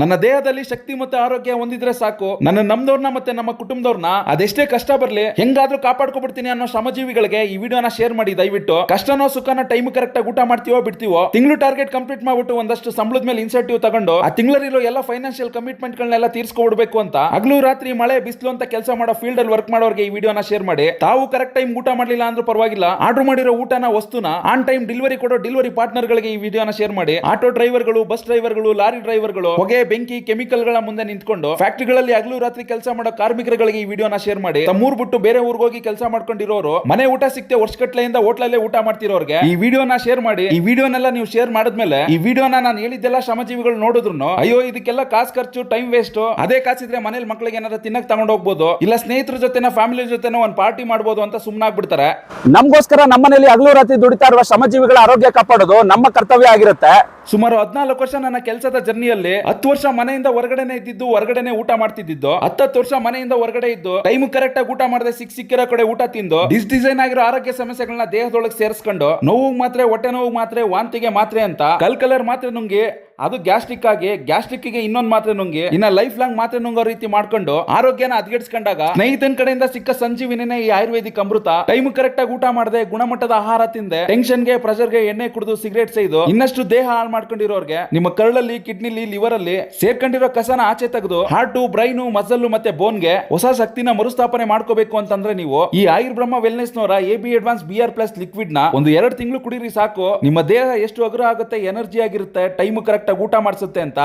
ನನ್ನ ದೇಹದಲ್ಲಿ ಶಕ್ತಿ ಮತ್ತೆ ಆರೋಗ್ಯ ಹೊಂದಿದ್ರೆ ಸಾಕು. ನನ್ನ ನಮ್ದವ್ರನ್ನ ಮತ್ತೆ ನಮ್ಮ ಕುಟುಂಬದವ್ರನ್ನ ಅದೆಷ್ಟೇ ಕಷ್ಟ ಬರ್ಲಿ, ಹೆಂಗಾದ್ರೂ ಕಾಪಾಡ್ಕೊಬಿಡ್ತೀನಿ ಅನ್ನೋ ಶ್ರಮಜೀವಿಗಳಿಗೆ ಈ ವಿಡಿಯೋನ ಶೇರ್ ಮಾಡಿ, ದಯವಿಟ್ಟು. ಕಷ್ಟನೋ ಸುಖನ ಟೈಮ್ ಕರೆಕ್ಟ್ ಆಗಿ ಊಟ ಮಾಡ್ತೀವೋ ಬಿಡ್ತೀವೋ, ತಿಂಗಳು ಟಾರ್ಗೆಟ್ ಕಂಪ್ಲೀಟ್ ಮಾಡ್ಬಿಟ್ಟು ಒಂದಷ್ಟು ಸಂಬಳದ ಮೇಲೆ ಇನ್ಸೆಂಟಿವ್ ತಗೊಂಡು, ಆ ತಿಂಗಳಲ್ಲಿರೋ ಎಲ್ಲ ಫೈನಾನ್ಷಿಯಲ್ ಕಮಿಟ್ಮೆಂಟ್ ಗಳನ್ನೆಲ್ಲ ತೀರ್ಸ್ಕೊಬಿಡ್ಬೇಕು ಅಂತ, ಹಗಲು ರಾತ್ರಿ ಮಳೆ ಬಿಸಿಲು ಅಂತ ಕೆಲಸ ಮಾಡೋ ಫೀಲ್ಡ್ ಅಲ್ಲಿ ವರ್ಕ್ ಮಾಡೋರಿಗೆ ಈ ವಿಡಿಯೋನ ಶೇರ್ ಮಾಡಿ. ತಾವು ಕರೆಕ್ಟ್ ಟೈಮ್ ಊಟ ಮಾಡಲಿಲ್ಲ ಅಂದ್ರೂ ಪರವಾಗಿಲ್ಲ, ಆರ್ಡರ್ ಮಾಡಿರೋ ಊಟನ, ವಸ್ತುನ ಆನ್ ಟೈಮ್ ಡೆಲಿವರಿ ಕೊಡೋ ಡೆಲಿವರಿ ಪಾರ್ಟ್ನರ್ ಗಳಿಗೆ ಈ ವಿಡಿಯೋನ ಶೇರ್ ಮಾಡಿ. ಆಟೋ ಡ್ರೈವರ್ಗಳು ಬಸ್ ಡ್ರೈವರ್ಗಳು ಲಾರಿ ಡ್ರೈವರ್ಗಳು ಹೊಗೆ ಬೆಂಕಿ, ಕೆಮಿಕಲ್ಗಳ ಮುಂದೆ ನಿಂತ್ಕೊಂಡು ಫ್ಯಾಕ್ಟರಿಗಳಲ್ಲಿ ಹಗಲು ರಾತ್ರಿ ಕೆಲಸ ಮಾಡೋ ಕಾರ್ಮಿಕರುಗಳಿಗೆ ಈ ವಿಡಿಯೋನ ಶೇರ್ ಮಾಡಿ. ತಮ್ಮೂರ್ ಬಿಟ್ಟು ಬೇರೆ ಊರಿಗೆ ಹೋಗಿ ಕೆಲಸ ಮಾಡ್ಕೊಂಡಿರೋರು, ಮನೆ ಊಟ ಸಿಕ್ತೆ ವರ್ಷಗಟ್ಲೆಯಿಂದ ಹೋಟ್ಲಲ್ಲೇ ಊಟ ಮಾಡ್ತಿರೋರ್ಗೆ ಈ ವಿಡಿಯೋನ ಶೇರ್ ಮಾಡಿ. ಈ ವಿಡಿಯೋನೆಲ್ಲ ನೀವು ಶೇರ್ ಮಾಡಿದ್ಮೇಲೆ ಈ ವಿಡಿಯೋನ ನಾನು ಹೇಳಿದ್ದೆಲ್ಲ ಶ್ರಮಜೀವಿಗಳು ನೋಡಿದ್ರು ಅಯ್ಯೋ, ಇದಕ್ಕೆಲ್ಲ ಕಾಸು ಖರ್ಚು, ಟೈಮ್ ವೇಸ್ಟ್. ಅದೇ ಕಾಸಿದ್ರೆ ಮನೇಲಿ ಮಕ್ಕಳಿಗೆ ಏನಾರ ತಿನ್ನಕ್ ತಗೊಂಡ್ ಹೋಗ್ಬೋದು. ಇಲ್ಲ ಸ್ನೇಹಿತರ ಜೊತೆನ, ಫ್ಯಾಮಿಲಿ ಜೊತೆನ ಒಂದು ಪಾರ್ಟಿ ಮಾಡ್ಬೋದು ಅಂತ ಸುಮ್ಮನಾಗ್ಬಿಡ್ತಾರೆ ನಮಗೋಸ್ಕರ ನಮ್ಮನೇಲಿ ಹಗಲು ರಾತ್ರಿ ದುಡಿತಾ ಇರುವ ಶ್ರಮಜೀವಿಗಳ ಆರೋಗ್ಯ ಕಾಪಾಡೋದು ನಮ್ಮ ಕರ್ತವ್ಯ ಆಗಿರುತ್ತೆ. ಸುಮಾರು ಹದಿನಾಲ್ಕು ವರ್ಷ ನನ್ನ ಕೆಲಸದ ಜರ್ನಿಯಲ್ಲಿ ಹತ್ತು ವರ್ಷ ಮನೆಯಿಂದ ಹೊರಗಡೆನೆ ಇದ್ದಿದ್ದು, ಹೊರಗಡೆನೆ ಊಟ ಮಾಡ್ತಿದ್ದು ಹತ್ತತ್ತು ವರ್ಷ ಮನೆಯಿಂದ ಹೊರಗಡೆ ಇದ್ದು ಟೈಮ್ ಕರೆಕ್ಟ್ ಆಗಿ ಊಟ ಮಾಡದೆ ಸಿಕ್ ಸಿಕ್ಕಿರೋ ಕಡೆ ಊಟ ತಿಂದು ಡಿಸ್ ಡಿಸೈನ್ ಆಗಿರೋ ಆರೋಗ್ಯ ಸಮಸ್ಯೆಗಳನ್ನ ದೇಹದೊಳಗೆ ಸೇರಿಸ್ಕೊಂಡು, ನೋವು ಮಾತ್ರೆ, ಹೊಟ್ಟೆ ನೋವು ಮಾತ್ರೆ, ವಾಂತಿಗೆ ಮಾತ್ರೆ ಅಂತ, ಕಲ್ ಕಲರ್ ಮಾತ್ರೆ ನುಂಗಿ ಅದು ಗ್ಯಾಸ್ಟ್ರಿಕ್ ಆಗಿ ಗ್ಯಾಸ್ಟ್ರಿಕ್ಗೆ ಇನ್ನೊಂದ್ ಮಾತ್ರೆ ನುಂಗಿ, ಇನ್ನ ಲೈಫ್ ಲಾಂಗ್ ಮಾತ್ರೆ ನುಂಗೋ ರೀತಿ ಮಾಡ್ಕೊಂಡು ಆರೋಗ್ಯನ ಅದ್ಗೆಡ್ಸ್ಕೊಂಡಾಗ ಸ್ನೇಹಿತನ ಕಡೆಯಿಂದ ಸಿಕ್ಕ ಸಂಜೀವಿನೇ ಈ ಆಯುರ್ವೇದಿಕ್ ಅಮೃತ ಟೈಮ್ ಕರೆಕ್ಟ್ ಆಗಿ ಊಟ ಮಾಡದೆ, ಗುಣಮಟ್ಟದ ಆಹಾರ ತಿಂದೆ ಟೆನ್ಷನ್ಗೆ ಪ್ರೆಷರ್ಗೆ ಎಣ್ಣೆ ಕುಡಿದು ಸಿಗರೇಟ್ ಸೇದು ಇನ್ನಷ್ಟು ದೇಹ ಹಾಳು ಮಾಡ್ಕೊಂಡಿರೋರ್ಗೆ, ನಿಮ್ಮ ಕರಳಲ್ಲಿ ಕಿಡ್ನಿಲಿ ಲಿವರ್ ಅಲ್ಲಿ ಸೇರ್ಕೊಂಡಿರೋ ಕಸನ ಆಚೆ ತೆಗೆದು ಹಾರ್ಟು ಬ್ರೈನು ಮಸಲ್ ಮತ್ತೆ ಬೋನ್ಗೆ ಹೊಸ ಶಕ್ತಿನ ಮರುಸ್ಥಾಪನೆ ಮಾಡ್ಕೋಬೇಕು ಅಂತಂದ್ರೆ ನೀವು ಈ Ayurbrahma wellness ನೋರ A B advance B R plus ಲಿಕ್ವಿಡ್ನ ಒಂದು ಎರಡು ತಿಂಗಳು ಕುಡಿರಿ ಸಾಕು. ನಿಮ್ಮ ದೇಹ ಎಷ್ಟು ಅಗ್ರ ಆಗುತ್ತೆ ಎನರ್ಜಿ ಆಗಿರುತ್ತೆ ಟೈಮ್ ಕರೆಕ್ಟ್ ಆಗಿ ಊಟ ಮಾಡಿಸುತ್ತೆ ಅಂತ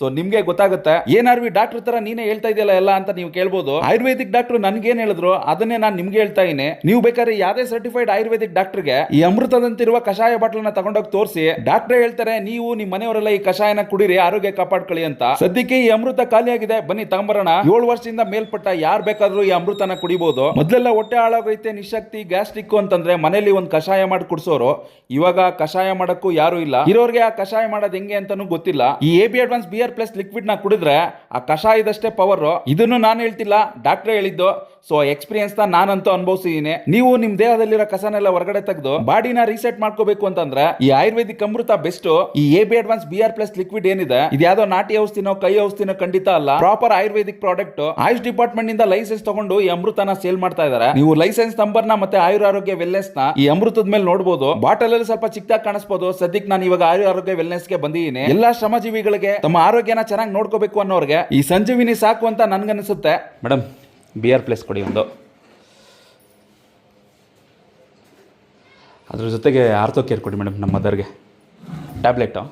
ಸೊ ನಿಮ್ಗೆ ಗೊತ್ತಾಗುತ್ತೆ ಏನಾರ್ವಿ ಡಾಕ್ಟರ್ ತರ ನೀನೇ ಹೇಳ್ತಾ ಇದೆಯಲ್ಲ ಎಲ್ಲ ಅಂತ ನೀವು ಕೇಳ್ಬೋದು. ಆಯುರ್ವೇದಿಕ್ ಡಾಕ್ಟರ್ ನನ್ಗೇನ್ ಹೇಳಿದ್ರು, ಅದನ್ನೇ ನಾನು ನಿಮ್ಗೆ ಹೇಳ್ತಾ ಇದೀನಿ ನೀವು ಬೇಕಾದ್ರೆ ಯಾವ್ದೇ ಸರ್ಟಿಫೈಡ್ ಆಯುರ್ವೇದಿಕ್ ಡಾಕ್ಟರ್ಗೆ ಈ ಅಮೃತದಂತಿರುವ ಕಷಾಯ ಬಾಟ್ಲನ್ನ ತಗೊಂಡೋಗಿ ತೋರಿಸಿ, ಡಾಕ್ಟರ್ ಹೇಳ್ತಾರೆ, ನೀವು ನಿಮ್ಮ ಮನೆಯವರೆಲ್ಲ ಈ ಕಷಾಯನ ಕುಡಿರಿ, ಆರೋಗ್ಯ ಕಾಪಾಡ್ಕೊಳ್ಳಿ ಅಂತ. ಸದ್ಯಕ್ಕೆ ಈ ಅಮೃತ ಖಾಲಿಯಾಗಿದೆ, ಬನ್ನಿ ತಗೊಂಬರೋಣ. ಏಳು ವರ್ಷದಿಂದ ಮೇಲ್ಪಟ್ಟ ಯಾರು ಬೇಕಾದ್ರೂ ಈ ಅಮೃತನ ಕುಡಿಬಹುದು ಮೊದಲೆಲ್ಲ ಹೊಟ್ಟೆ ಹಾಳಾಗೈತೆ ನಿಶಕ್ತಿ ಗ್ಯಾಸ್ಟ್ರಿಕ್ ಅಂತಂದ್ರೆ ಮನೇಲಿ ಒಂದು ಕಷಾಯ ಮಾಡಿ ಕುಡಿಸೋರು. ಇವಾಗ ಕಷಾಯ ಮಾಡಕ್ಕೂ ಯಾರು ಇಲ್ಲ. ಇರೋರಿಗೆ ಆ ಕಷಾಯ ಮಾಡೋದು ಹೆಂಗೆ ಅಂತಾನು ಗೊತ್ತಿಲ್ಲ. ಈ A B advance B R plus ಲಿಕ್ವಿಡ್ನ ಕುಡಿದ್ರೆ ಆ ಕಷಾಯದಷ್ಟೇ ಪವರು ಇದನ್ನು ನಾನು ಹೇಳ್ತಿಲ್ಲ ಡಾಕ್ಟರ್ ಹೇಳಿದ್ದು. ಸೊ ಎಕ್ಸ್ಪೀರಿಯನ್ಸ್ ನಾನಂತೂ ಅನುಭವಿಸಿದೀನಿ. ನೀವು ನಿಮ್ ದೇಹದಲ್ಲಿರೋ ಕಸನೆಲ್ಲ ಹೊರಗಡೆ ತೆಗೆದು ಬಾಡಿನ ರೀಸೆಟ್ ಮಾಡ್ಕೋಬೇಕು ಅಂತಂದ್ರೆ ಈ ಆಯುರ್ವೇದಿಕ್ ಅಮೃತ ಬೆಸ್ಟ್ ಈ A B advance B R plus liquid ಏನಿದೆ, ಇದು ಯಾವ್ದೋ ನಾಟಿ ಔಷಧಿನೋ ಕೈ ಔಷಧಿನೋ ಖಂಡಿತ ಅಲ್ಲ ಪ್ರಾಪರ್ ಆಯುರ್ವೇದಿಕ್ ಪ್ರಾಡಕ್ಟ್ ಆಯುಷ್ ಡಿಪಾರ್ಟ್ಮೆಂಟ್ನಿಂದ ಲೈಸೆನ್ಸ್ ತಗೊಂಡು ಈ ಅಮೃತನ ಸೇಲ್ ಮಾಡ್ತಾ ಇದಾರೆ. ನೀವು ಲೈಸೆನ್ಸ್ ನಂಬರ್ನ ಮತ್ತೆ ಆಯುರ್ ಆರೋಗ್ಯ ವೆಲ್ನೆಸ್ನ ಈ ಅಮೃತದ ಮೇಲೆ ನೋಡಬಹುದು ಬಾಟಲ್ ಅಲ್ಲಿ ಸ್ವಲ್ಪ ಚಿಕ್ಕದಾಗಿ ಕಾಣಿಸಬಹುದು ಸದ್ಯಕ್ಕೆ ನಾನು ಇವಾಗ ಆಯುರ್ ಆರೋಗ್ಯ ವೆಲ್ನೆಸ್ಗೆ ಬಂದಿದ್ದೀನಿ ಎಲ್ಲಾ ಶ್ರಮಜೀವಿಗಳಿಗೆ ತಮ್ಮ ಆರೋಗ್ಯನ ಚೆನ್ನಾಗಿ ನೋಡ್ಕೋಬೇಕು ಅನ್ನೋರಿಗೆ ಈ ಸಂಜೀವಿನಿ ಸಾಕು ಅಂತ ನನಗನ್ನಿಸುತ್ತೆ ಮೇಡಮ್ ಬಿ ಆರ್ ಪ್ಲೇಸ್ ಕೊಡಿ ಒಂದು. ಅದ್ರ ಜೊತೆಗೆ ಆರ್ಥೋ ಕೇರ್ ಕೊಡಿ ಮೇಡಮ್ ನಮ್ಮ ಮದರ್ಗೆ ಟ್ಯಾಬ್ಲೆಟು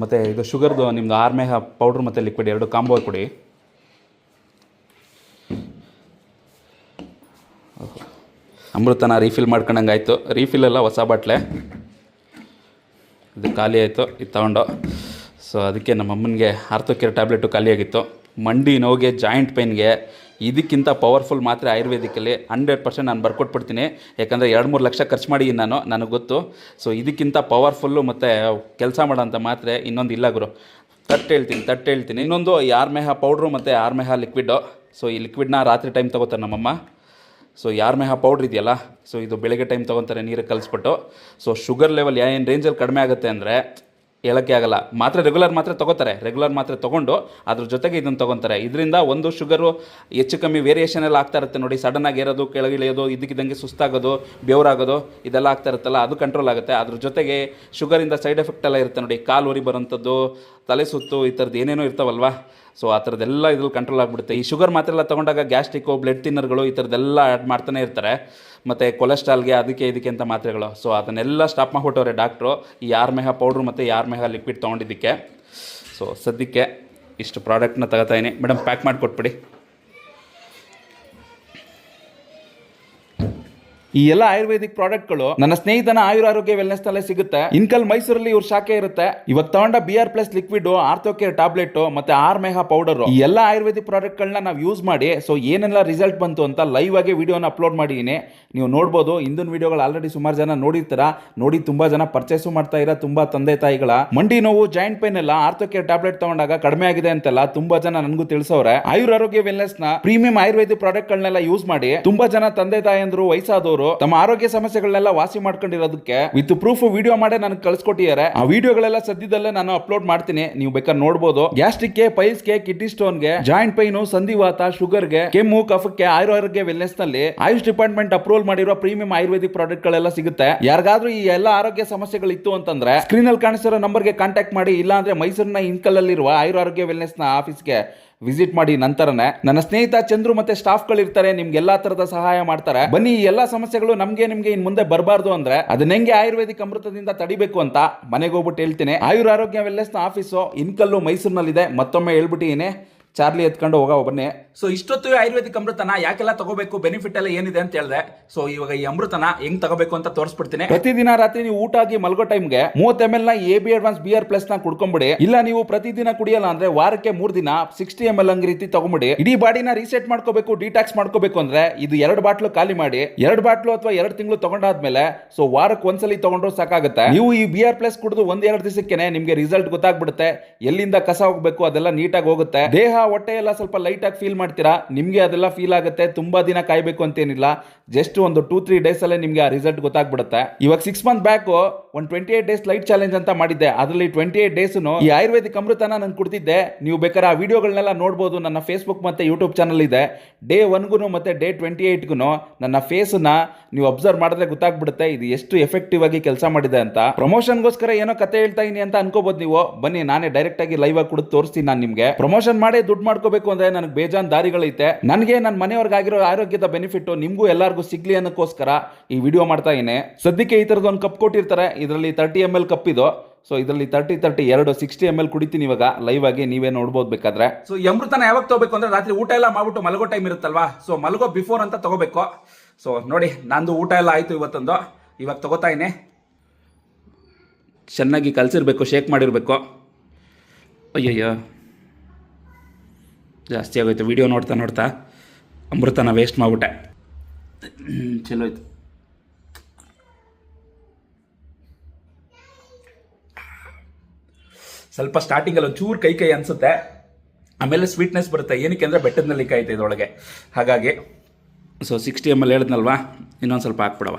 ಮತ್ತು ಇದು ಶುಗರ್ದು ನಿಮ್ಮದು ಆರ್ಮೇಹ ಪೌಡ್ರ್ ಮತ್ತು ಲಿಕ್ವಿಡ್ ಎರಡು ಕಾಂಬೋ ಕೊಡಿ. ಅಮೃತನ ರೀಫಿಲ್ ಮಾಡ್ಕೊಂಡಂಗೆ ಆಯಿತು. ರೀಫಿಲ್ ಎಲ್ಲ ಹೊಸ ಬಾಟ್ಲೆ. ಇದು ಖಾಲಿ ಆಯಿತು. ಇದು ತಗೊಂಡು. ಸೊ ಅದಕ್ಕೆ ನಮ್ಮ ಅಮ್ಮನಿಗೆ ಆರ್ಥೋಕೇರ್ ಟ್ಯಾಬ್ಲೆಟು ಖಾಲಿಯಾಗಿತ್ತು. ಮಂಡಿ ನೋವಿಗೆ ಜಾಯಿಂಟ್ ಪೈನ್ಗೆ ಇದಕ್ಕಿಂತ ಪವರ್ಫುಲ್ ಮಾತ್ರೆ ಆಯುರ್ವೇದಿಕಲ್ಲಿ ಹಂಡ್ರೆಡ್ ಪರ್ಸೆಂಟ್ ನಾನು ಬರ್ಕೊಟ್ಬಿಡ್ತೀನಿ. ಯಾಕಂದರೆ ಎರಡು ಮೂರು ಲಕ್ಷ ಖರ್ಚು ಮಾಡಿ ನಾನು, ನನಗೆ ಗೊತ್ತು. ಸೊ ಇದಕ್ಕಿಂತ ಪವರ್ಫುಲ್ಲು ಮತ್ತು ಕೆಲಸ ಮಾಡೋಂಥ ಮಾತ್ರೆ ಇನ್ನೊಂದು ಇಲ್ಲ ಗುರು. ತಟ್ಟು ಹೇಳ್ತೀನಿ ತಟ್ಟು ಹೇಳ್ತೀನಿ. ಇನ್ನೊಂದು ಯಾರ್ಮೆಹ ಪೌಡ್ರು ಮತ್ತು ಯಾರ್ಮೆಹ ಲಿಕ್ವಿಡ್ಡು ಸೊ ಈ ಲಿಕ್ವಿಡ್ನ ರಾತ್ರಿ ಟೈಮ್ ತೊಗೋತಾರೆ ನಮ್ಮಮ್ಮ. ಸೊ ಯಾರ ಮೇಹ ಪೌಡ್ರ್ ಇದೆಯಲ್ಲ ಸೊ ಇದು ಬೆಳಗ್ಗೆ ಟೈಮ್ ತೊಗೊತಾರೆ ನೀರಿಗೆ ಕಲಿಸ್ಬಿಟ್ಟು. ಸೊ ಶುಗರ್ ಲೆವೆಲ್ ಏನು ರೇಂಜಲ್ಲಿ ಕಡಿಮೆ ಆಗುತ್ತೆ ಅಂದರೆ ಹೇಳೋಕ್ಕೆ ಆಗಲ್ಲ. ಮಾತ್ರೆ ರೆಗ್ಯುಲರ್ ಮಾತ್ರೆ ತೊಗೋತಾರೆ. ರೆಗ್ಯುಲರ್ ಮಾತ್ರೆ ತೊಗೊಂಡು ಅದ್ರ ಜೊತೆಗೆ ಇದನ್ನು ತೊಗೊತಾರೆ. ಇದರಿಂದ ಒಂದು ಶುಗರು ಹೆಚ್ಚು ಕಮ್ಮಿ ವೇರಿಯೇಷನ್ ಎಲ್ಲ ಆಗ್ತಾ ಇರುತ್ತೆ ನೋಡಿ. ಸಡನ್ನಾಗಿ ಏರೋದು ಕೆಳಗಿಳಿಯೋದು ಇದಕ್ಕಿದ್ದಂಗೆ ಸುಸ್ತಾಗೋದು, ಬೆವರಾಗೋದು, ಇದೆಲ್ಲ ಆಗ್ತಾ ಇರುತ್ತಲ್ಲ, ಅದು ಕಂಟ್ರೋಲ್ ಆಗುತ್ತೆ. ಅದ್ರ ಜೊತೆಗೆ ಶುಗರಿಂದ ಸೈಡ್ ಎಫೆಕ್ಟ್ ಎಲ್ಲ ಇರುತ್ತೆ ನೋಡಿ. ಕಾಲು ಉರಿ ಬರೋಂಥದ್ದು ತಲೆ ಸುತ್ತು ಈ ಥರದ್ದು ಏನೇನೋ ಇರ್ತಾವಲ್ವಾ? ಸೊ ಆ ಥರದ್ದೆಲ್ಲ ಇದ್ರಲ್ಲಿ ಕಂಟ್ರೋಲ್ ಆಗಿಬಿಡುತ್ತೆ. ಈ ಶುಗರ್ ಮಾತ್ರ ಎಲ್ಲ ತೊಗೊಂಡಾಗ ಗ್ಯಾಸ್ಟ್ರಿಕ್ಕು ಬ್ಲಡ್ ತಿನ್ನರ್ಗಳು ಈ ಥರದ್ದೆಲ್ಲ ಆ್ಯಡ್ ಮಾಡ್ತಾನೆ ಇರ್ತಾರೆ. ಮತ್ತು ಕೊಲೆಸ್ಟ್ರಾಲ್ಗೆ ಅದಕ್ಕೆ ಇದಕ್ಕೆ ಅಂತ ಮಾತ್ರೆಗಳು. ಸೊ ಅದನ್ನೆಲ್ಲ ಸ್ಟಾಪ್ ಮಾಡಿಬಿಟ್ಟವ್ರೆ ಡಾಕ್ಟ್ರು ಈ ಯಾರ್ ಮೇಹ ಪೌಡ್ರು ಮತ್ತು ಯಾರ್ ಮೇಹ ಲಿಕ್ವಿಡ್ ತೊಗೊಂಡಿದ್ದಕ್ಕೆ. ಸೊ ಸದ್ಯಕ್ಕೆ ಇಷ್ಟು ಪ್ರಾಡಕ್ಟ್ನ ತಗೋತಾಯಿನಿ ಮೇಡಮ್ ಪ್ಯಾಕ್ ಮಾಡಿಕೊಟ್ಬಿಡಿ. ಈ ಎಲ್ಲ ಆಯುರ್ವೇದಿಕ್ ಪ್ರಾಡಕ್ಟ್ಗಳು ನನ್ನ ಸ್ನೇಹಿತನ ಆಯುರ್ ಆರೋಗ್ಯ ವೆಲ್ನೆಸ್ ನಲ್ಲೇ ಸಿಗುತ್ತೆ. ಇನ್ಕಲ್ ಮೈಸೂರಲ್ಲಿ ಇವ್ರ ಶಾಖೆ ಇರುತ್ತೆ. ಇವಾಗ ತಗೊಂಡ B R plus liquid Orthocare tablet ಮತ್ತೆ ಆರ್ ಮೇಹಾ ಪೌಡರ್ ಈ ಎಲ್ಲ ಆಯುರ್ವೇದಿಕ್ ಪ್ರಾಡಕ್ಟ್ ಗಳನ್ನ ನಾವು ಯೂಸ್ ಮಾಡಿ ಸೊ ಏನೆಲ್ಲ ರಿಸಲ್ಟ್ ಬಂತು ಅಂತ ಲೈವ್ ಆಗಿ ವಿಡಿಯೋನ ಅಪ್ಲೋಡ್ ಮಾಡಿದೀನಿ. ನೀವು ನೋಡಬಹುದು ಹಿಂದಿನ ವಿಡಿಯೋಗಳು ಆಲ್ರೆಡಿ ಸುಮಾರು ಜನ ನೋಡಿರ್ತೀರ. ನೋಡಿ, ತುಂಬಾ ಜನ ಪರ್ಚೇಸು ಮಾಡ್ತಾ ಇರೋ, ತುಂಬಾ ತಂದೆ ತಾಯಿಗಳ. ಮಂಡಿ ನೋವು ಜಾಯಿಂಟ್ ಪೇನ್ ಎಲ್ಲ ಆರ್ಥೋಕೇರ್ ಟ್ಯಾಬ್ಲೆಟ್ ತಗೊಂಡಾಗ ಕಡಿಮೆ ಆಗಿದೆ ಅಂತೆಲ್ಲ ತುಂಬಾ ಜನ ನನಗೂ ತಿಳಿಸೋರೆ ಆಯುರ್ ಆರೋಗ್ಯ ವೆಲ್ನೆಸ್ನ ಪ್ರೀಮಿಯಂ ಆಯುರ್ವೇದಿಕ್ ಪ್ರಾಡಕ್ಟ್ ಗಳನ್ನೆಲ್ಲ ಯೂಸ್ ಮಾಡಿ, ತುಂಬಾ ಜನ ತಂದೆ ತಾಯಂದ್ರು, ವಯಸ್ಸಾದವರು ಅವರು ತಮ್ಮ ಆರೋಗ್ಯ ಸಮಸ್ಯೆಗಳನ್ನೆಲ್ಲ ವಾಸಿ ಮಾಡ್ಕೊಂಡಿರೋದಕ್ಕೆ ವಿತ್ ಪ್ರೂಫ್ ವಿಡಿಯೋ ಮಾಡೇ ನನಗೆ ಕಳ್ಸಿಕೊಟ್ಟಿದ್ದಾರೆ. ಆ ವಿಡಿಯೋಗಳೆಲ್ಲ ಸದ್ಯದಲ್ಲೇ ನಾನು ಅಪ್ಲೋಡ್ ಮಾಡ್ತೀನಿ. ನೀವು ಬೇಕಾದ್ರೆ ನೋಡ್ಬೋದು. ಗ್ಯಾಸ್ಟ್ರಿಕ್ಗೆ ಪೈಲ್ಸ್ಗೆ ಕಿಡ್ನಿ ಸ್ಟೋನ್ಗೆ ಜಾಯಿಂಟ್ ಪೈನ್ ಸಂಧಿವಾತ ಶುಗರ್ಗೆ, ಕೆಮ್ಮು, ಕಫಕ್ಕೆ ಆಯುರ್ವೇದ ವೆಲ್ನೆಸ್ನಲ್ಲಿ ಆಯುಷ್ ಡಿಪಾರ್ಟ್ಮೆಂಟ್ ಅಪ್ರೂವಲ್ ಮಾಡಿರೋ ಪ್ರೀಮಿಯಂ ಆಯುರ್ವೇದಿಕ್ ಪ್ರಾಡಕ್ಟ್ ಗಳೆಲ್ಲ ಸಿಗುತ್ತೆ. ಯಾರಿಗಾದ್ರೂ ಈ ಎಲ್ಲ ಆರೋಗ್ಯ ಸಮಸ್ಯೆಗಳು ಇತ್ತು ಅಂತಂದ್ರೆ ಸ್ಕ್ರೀನ್ ಅಲ್ಲಿ ಕಾಣಿಸಿರೋ ನಂಬರ್ಗೆ ಕಾಂಟ್ಯಾಕ್ಟ್ ಮಾಡಿ, ಇಲ್ಲಾಂದ್ರೆ ಮೈಸೂರಿನ ಇನ್ಕಲಲ್ಲಿರುವ ಆಯುರ್ ಆರೋಗ್ಯ ವೆಲ್ನೆಸ್ನ ಆಫೀಸ್ಗೆ ವಿಸಿಟ್ ಮಾಡಿ ನಂತರನೇ ನನ್ನ ಸ್ನೇಹಿತ ಚಂದ್ರು ಮತ್ತೆ ಸ್ಟಾಫ್ ಗಳಿರ್ತಾರೆ ನಿಮ್ಗೆ ಎಲ್ಲಾ ತರದ ಸಹಾಯ ಮಾಡ್ತಾರೆ. ಬನ್ನಿ, ಈ ಎಲ್ಲಾ ಸಮಸ್ಯೆಗಳು ನಮ್ಗೆ ನಿಮ್ಗೆ ಇನ್ ಮುಂದೆ ಬರಬಾರ್ದು ಅಂದ್ರೆ ಅದನ್ನ ಹೆಂಗೆ ಆಯುರ್ವೇದಿಕ್ ಅಮೃತದಿಂದ ತಡಿಬೇಕು ಅಂತ ಮನೆಗೆ ಹೋಗ್ಬಿಟ್ಟು ಹೇಳ್ತೀನಿ. ಆಯುರ್ ಆರೋಗ್ಯ ವೆಲ್ನೆಸ್ ಆಫೀಸು ಇನ್ಕಲ್ಲು ಮೈಸೂರಿನಲ್ಲಿದೆ. ಮತ್ತೊಮ್ಮೆ ಹೇಳ್ಬಿಟ್ಟಿದ್ದೀನಿ ಚಾರ್ಲಿ ಎತ್ಕೊಂಡು ಹೋಗ ಬನ್ನಿ. ಸೊ ಇಷ್ಟೊತ್ತು ಆಯುರ್ವೇದಿಕ್ ಅಮೃತನ ಯಾಕೆಲ್ಲ ತಗೋಬೇಕು? ಬೆನಿಫಿಟ್ ಎಲ್ಲ ಏನಿದೆ ಅಂತ ಹೇಳಿದೆ. ಸೊ ಇವಾಗ ಈ ಅಮೃತನ ಹೆಂಗ್ ತಗೋಬೇಕು ಅಂತ ತೋರಿಸ್ಬಿಡ್ತೀನಿ. ಪ್ರತಿದಿನ ರಾತ್ರಿ ನೀವು ಊಟ ಆಗಿ ಮಲಗೋ ಟೈಮ್ಗೆ ಮೂವತ್ M ಎಲ್ನ A B advance B R ಪ್ಲಸ್ನ ಕುಡ್ಕೊಂಬಿಡಿ. ಇಲ್ಲ, ನೀವು ಪ್ರತಿದಿನ ಕುಡಿಯಲ್ಲ ಅಂದ್ರೆ ವಾರಕ್ಕೆ ಮೂರ್ ದಿನ ಸಿಕ್ಸ್ಟಿ ಎಂ ಎಲ್ ಹಂಗ್ ರೀತಿ ತಗೊಂಬಿಡಿ. ಇಡೀ ಬಾಡಿನ ರೀಸೆಟ್ ಮಾಡ್ಕೋಬೇಕು ಡಿಟಾಕ್ಸ್ ಮಾಡ್ಕೋಬೇಕು ಅಂದ್ರೆ ಇದು ಎರಡು ಬಾಟ್ಲು ಖಾಲಿ ಮಾಡಿ, ಎರಡು ಬಾಟ್ಲು ಅಥವಾ ಎರಡು ತಿಂಗಳು ತಗೊಂಡಾದ್ಮೇಲೆ ಸೊ ವಾರಕ್ಕೆ ಒಂದ್ಸಲಿ ತಗೊಂಡ್ರು ಸಾಕಾಗುತ್ತೆ. ನೀವು ಈ ಬಿ ಆರ್ ಪ್ಲಸ್ ಕುಡಿದು ಒಂದ್ ಎರಡು ದಿವಸಕ್ಕೆ ನಿಮ್ಗೆ ರಿಸಲ್ಟ್ ಗೊತ್ತಾಗ್ಬಿಡುತ್ತೆ. ಎಲ್ಲಿಂದ ಕಸ ಹೋಗ್ಬೇಕು ಅದೆಲ್ಲ ನೀಟಾಗಿ ಹೋಗುತ್ತೆ. ದೇಹ ಹೊಟ್ಟೆ ಎಲ್ಲ ಸ್ವಲ್ಪ ಲೈಟಾಗಿ ಫೀಲ್ ಮಾಡ್ತೀರಾ? ನಿಮಗೆ ಅದೆಲ್ಲ ಫೀಲ್ ಆಗುತ್ತೆ. ತುಂಬಾ ದಿನ ಕಾಯಬೇಕು ಅಂತೇನಿಲ್ಲ. ಜಸ್ಟ್ ಒಂದು ಟೂ ತ್ರೀ ಡೇಸಲ್ಲೇ ನಿಮಗೆ ನಿಮ್ಗೆ ಆ ರಿಸಲ್ಟ್ ಗೊತ್ತಾಗ್ಬಿಡುತ್ತೆ. ಇವಾಗ ಸಿಕ್ಸ್ ಮಂತ್ ಬ್ಯಾಕ್ ಒಂದು twenty eight days light challenge ಅಂತ ಮಾಡಿದ್ದೆ. ಅದರಲ್ಲಿ ಟ್ವೆಂಟಿ ಏಟ್ ಡೇಸ್ ಈ ಆಯುರ್ವೇದಿಕ್ ಅಮೃತನ ನಾನು ಕೊಡ್ತಿದ್ದೆ ನೀವು ಬೇಕಾದ್ರೆ ಆ ವಿಡಿಯೋಗಳನ್ನೆಲ್ಲ ನೋಡ್ಬೋದು. ನನ್ನ ಫೇಸ್ಬುಕ್ ಮತ್ತೆ ಯೂಟ್ಯೂಬ್ ಚಾನಲ್ ಇದೆ. ಡೇ ಒನ್ಗೂ ಮತ್ತೆ ಡೇ ಟ್ವೆಂಟಿ ಏಟ್ಗೂ ನನ್ನ ಫೇಸ್ನ ನೀವು ಅಬ್ಸರ್ವ್ ಮಾಡಿದ್ರೆ ಗೊತ್ತಾಗ್ಬಿಡುತ್ತೆ. ಇದು ಎಷ್ಟು ಎಫೆಕ್ಟಿವ್ ಆಗಿ ಕೆಲಸ ಮಾಡಿದೆ ಅಂತ. ಪ್ರಮೋಷನ್ಗೋಸ್ಕರ ಏನೋ ಕತೆ ಹೇಳ್ತಾ ಇದೀನಿ ಅಂತ ಅನ್ಕೋಬಹುದು ನೀವು. ಬನ್ನಿ, ನಾನೇ ಡೈರೆಕ್ಟ್ ಆಗಿ ಲೈವ್ ಆಗಿ ಕೊಡು ತೋರಿಸ್ತೀನಿ ನಾನು ನಿಮಗೆ. ಪ್ರಮೋಷನ್ ಮಾಡಿ ದುಡ್ಡು ಮಾಡ್ಕೋಬೇಕು ಅಂದ್ರೆ ನನಗೆ ಬೇಜಾನ್ ದಾರಿಗಳೈತೆ. ನನಗೆ ನನ್ನ ಮನೆಯವ್ರಿಗಾಗಿರೋ ಆರೋಗ್ಯದ ಬೆನಿಫಿಟ್ ನಿಮಗೂ ಎಲ್ಲರಿಗೂ ಸಿಗ್ಲಿ ಅನ್ನೋಕ್ಕೋಸ್ಕರ ಈ ವಿಡಿಯೋ ಮಾಡ್ತಾ ಇದ್ದೀನಿ ಸದ್ಯಕ್ಕೆ ಈ ಥರದ ಒಂದು ಕಪ್ ಕೊಟ್ಟಿರ್ತಾರೆ. ಇದರಲ್ಲಿ ತರ್ಟಿ ಎಂ ಎಲ್ ಕಪ್ ಇದು. ಸೊ ಇದರಲ್ಲಿ ತರ್ಟಿ ತರ್ಟಿ ಎರಡು ಸಿಕ್ಸ್ಟಿ ಎಂ ಎಲ್ ಕುಡಿತೀನಿ ಇವಾಗ. ಲೈವ್ ಆಗಿ ನೀವೇ ನೋಡ್ಬೋದು ಬೇಕಾದ್ರೆ. ಸೊ ಅಮೃತನ ಯಾವಾಗ ತಗೋಬೇಕು ಅಂದ್ರೆ ರಾತ್ರಿ ಊಟ ಎಲ್ಲ ಮಾಡ್ಬಿಟ್ಟು ಮಲಗೋ ಟೈಮ್ ಇರುತ್ತಲ್ವಾ? ಸೊ ಮಲಗೋ ಬಿಫೋರ್ ಅಂತ ತಗೋಬೇಕು. ಸೊ ನೋಡಿ, ನಂದು ಊಟ ಎಲ್ಲ ಆಯ್ತು ಇವತ್ತೊಂದು. ಇವಾಗ ತಗೋತಾ ಇದೀನಿ ಚೆನ್ನಾಗಿ ಕಲಸಿರ್ಬೇಕು ಶೇಕ್ ಮಾಡಿರಬೇಕು. ಅಯ್ಯಯ್ಯೋ. ಜಾಸ್ತಿ ಆಗೋಯ್ತು. ವಿಡಿಯೋ ನೋಡ್ತಾ ನೋಡ್ತಾ ಅಮೃತನ ವೇಸ್ಟ್ ಮಾಡಿಬಿಟ್ಟೆ. ಚಲೋ ಸ್ವಲ್ಪ ಸ್ಟಾರ್ಟಿಂಗಲ್ಲಿ ಒಂಚೂರು ಕೈ ಕೈ ಅನಿಸುತ್ತೆ. ಆಮೇಲೆ ಸ್ವೀಟ್ನೆಸ್ ಬರುತ್ತೆ. ಏನಕ್ಕೆ ಅಂದರೆ ಬೆಟ್ಟದ ನೆಲ್ಲಿಕಾಯಿ ಐತೆ ಇದರೊಳಗೆ. ಹಾಗಾಗಿ ಸೊ ಸಿಕ್ಸ್ಟಿ ಎಂ ಎಲ್ ಹೇಳಿದ್ನಲ್ವಾ? ಇನ್ನೊಂದು ಸ್ವಲ್ಪ ಹಾಕ್ಬಿಡವ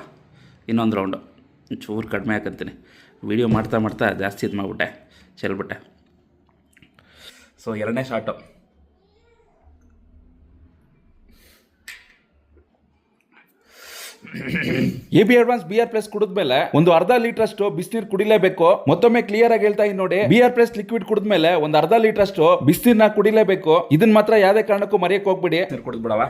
ಇನ್ನೊಂದು ರೌಂಡು ಚೂರು ಕಡಿಮೆ ಹಾಕಂತೀನಿ. ವೀಡಿಯೋ ಮಾಡ್ತಾ ಮಾಡ್ತಾ ಜಾಸ್ತಿ ಇದು ಮಾಡಿಬಿಟ್ಟೆ ಚೆಲ್ಬಿಟ್ಟೆ. ಸೊ ಎರಡನೇ shot A B advance B R plus ಕುಡಿದ್ಮೇಲೆ ಒಂದು ಅರ್ಧ ಲೀಟರ್ ಅಷ್ಟು ಬಿಸಿನೀರು ಕುಡಿಲೇಬೇಕು. ಮತ್ತೊಮ್ಮೆ ಕ್ಲಿಯರ್ ಆಗಿ ಹೇಳ್ತಾ ಇದ್ ನೋಡಿ ಬಿ ಆರ್ ಪ್ಲಸ್ ಲಿಕ್ವಿಡ್ ಕುಡಿದ್ಮೇಲೆ ಒಂದು ಅರ್ಧ ಲೀಟರ್ ಅಷ್ಟು ಬಿಸಿನೀರ್ನ ಕುಡಿಲೇಬೇಕು. ಇದನ್ನ ಮಾತ್ರ ಯಾವುದೇ ಕಾರಣಕ್ಕೂ ಮರೆಯಕ್ಕೆ ಹೋಗ್ಬಿಡಿ. ಕುಡಿದ್ಬಿಡವಾ ಕುಡಿದ್ಬಿಡವ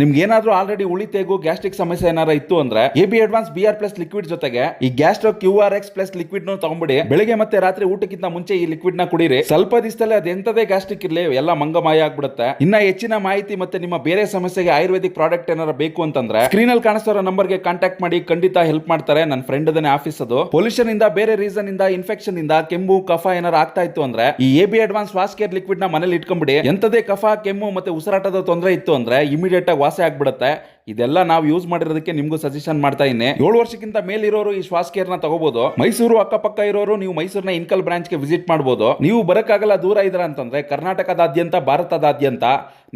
ನಿಮ್ಗೆ ಏನಾದ್ರೂ ಆಲ್ರೆಡಿ ಉಳಿತೆಗೂ ಗ್ಯಾಸ್ಟ್ರಿಕ್ ಸಮಸ್ಯೆ ಏನಾರ ಇತ್ತು ಅಂದ್ರೆ A B advance B R plus liquid ಜೊತೆಗೆ ಈ gastro Q R X plus liquid ತಗೊಂಬಿಡಿ. ಬೆಳಿಗ್ಗೆ ಮತ್ತೆ ರಾತ್ರಿ ಊಟಕ್ಕಿಂತ ಮುಂಚೆ ಈ ಲಿಕ್ವಿಡ್ನ ಕುಡಿರಿ. ಸ್ವಲ್ಪ ದಿವಸದಲ್ಲಿ ಅದು ಎಂತದೇ ಗ್ಯಾಸ್ಟ್ರಿಕ್ ಇರ್ಲಿ, ಎಲ್ಲ ಮಂಗಮಾಯ ಆಗ್ಬಿಡುತ್ತೆ. ಇನ್ನ ಹೆಚ್ಚಿನ ಮಾಹಿತಿ ಮತ್ತೆ ನಿಮ್ಮ ಬೇರೆ ಸಮಸ್ಯೆಗೆ ಆಯುರ್ವೇದಿಕ್ ಪ್ರಾಡಕ್ಟ್ ಏನಾರ ಬೇಕು ಅಂತಂದ್ರೆ ಸ್ಕ್ರೀನ್ ಅಲ್ಲಿ ನಂಬರ್ಗೆ ಕಾಂಟ್ಯಾಕ್ಟ್ ಮಾಡಿ, ಖಂಡಿತ ಹೆಲ್ಪ್ ಮಾಡ್ತಾರೆ ನನ್ನ ಫ್ರೆಂಡ್ ಅದನ್ನೇ ಆಫೀಸ್ ಅದು. ಪೊಲ್ಯೂಷನ್ ಇಂದ, ಬೇರೆ ರೀಸನ್ ಇಂದ ಇನ್ಫೆಕ್ಷನ್ ಇಂದ, ಕೆಮ್ಮು, ಕಫ ಏನಾರ ಆಗ್ತಾ ಇತ್ತು ಅಂದ್ರೆ ಈ A B advance fast care ಲಿಕ್ವಿಡ್ನ ಮನೇಲಿ ಇಟ್ಕೊಂಡ್ಬಿಡಿ ಎಂತದೇ ಕಫ, ಕೆಮ್ಮು ಮತ್ತೆ ಉಸಿರಾಟದ ತೊಂದರೆ ಇತ್ತು ಅಂದ್ರೆ ಇಮಿಡಿಯೇಟ್ ಆಗಿ ವಾಸಿ ಆಗ್ಬಿಡುತ್ತೆ. ಇದೆಲ್ಲ ನಾವು ಯೂಸ್ ಮಾಡಿರೋದಕ್ಕೆ ನಿಮ್ಗೂ ಸಜೆಷನ್ ಮಾಡ್ತಾ ಇದ್ದೀನಿ ಏಳು ವರ್ಷಕ್ಕಿಂತ ಮೇಲಿರೋರು ಈ ಶ್ವಾಸ ಕೇರ್ನ ತಗೋಬಹುದು ಮೈಸೂರು ಅಕ್ಕಪಕ್ಕ ಇರೋರು ನೀವು ಮೈಸೂರಿನ ಇನ್ಕಲ್ ಬ್ರಾಂಚ್ಗೆ ವಿಸಿಟ್ ಮಾಡಬಹುದು ನೀವು ಬರಕ್ಕಾಗಲ್ಲ ದೂರ ಇದ್ರ ಅಂತಂದ್ರೆ ಕರ್ನಾಟಕದಾದ್ಯಂತ, ಭಾರತದಾದ್ಯಂತ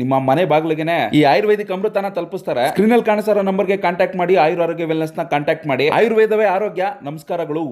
ನಿಮ್ಮ ಮನೆ ಬಾಗಿಲಿಗೆನೆ ಈ ಆಯುರ್ವೇದಿಕ್ ಅಮೃತನ ತಲುಪಿಸ್ತಾರೆ. ಸ್ಕ್ರೀನ್ ಅಲ್ಲಿ ಕಾಣಿಸಿರೋ ನಂಬರ್ಗೆ ಕಾಂಟ್ಯಾಕ್ಟ್ ಮಾಡಿ, ಆಯುರ್ ಆರೋಗ್ಯ ವೆಲ್ನೆಸ್ನ ಕಾಂಟ್ಯಾಕ್ಟ್ ಮಾಡಿ. ಆಯುರ್ವೇದವೇ ಆರೋಗ್ಯ. ನಮಸ್ಕಾರಗಳು.